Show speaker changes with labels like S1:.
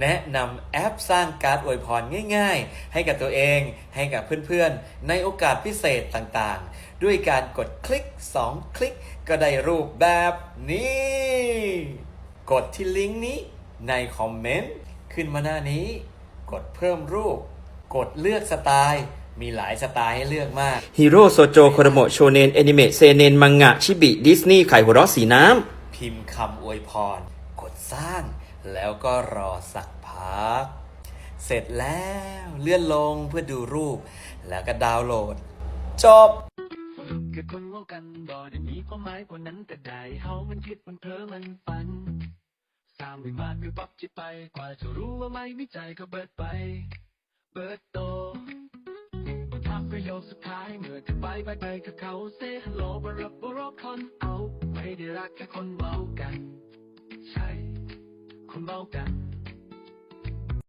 S1: แนะนำแอปสร้างการ์ดอวยพรง่ายๆ ให้กับตัวเอง ให้กับเพื่อนๆ ในโอกาสพิเศษต่างๆ ด้วยการกดคลิก 2 คลิก ก็ได้รูปแบบนี้ กดที่ลิงก์นี้ในคอมเมนต์ ขึ้นมาหน้านี้ กดเพิ่มรูป กดเลือกสไตล์มีหลายสไตล์ให้เลือกมาก
S2: ฮีโร่โซโจโคโดโมโชเนนแอนิเมะเซเนนมังงะ ชิบิ ดิสนีย์ไข่หัวเราะสีน้ำ
S1: พิมพ์คำอวยพร กดสร้าง แล้วก็รอสักพัก เสร็จแล้วเลื่อนลงเพื่อดูรูป แล้วก็ดาวน์โหลด จบ
S3: คือคนเว่ากันบ่ได้มีความหมายกว่านั้นแต่ใดเฮามันคิดมันเพ้อมันฝันสร้างวิมานคือปับจิไป กว่าจะรู้ว่าไม่มีใจก็เบิดไป เบิดโตทับประโยคสุดท้ายเมื่อจะไปไปไปกับเขาเซฮัลโหลบรับบรอคนเอา ไม่ได้รักแค่คนเมากัน boca.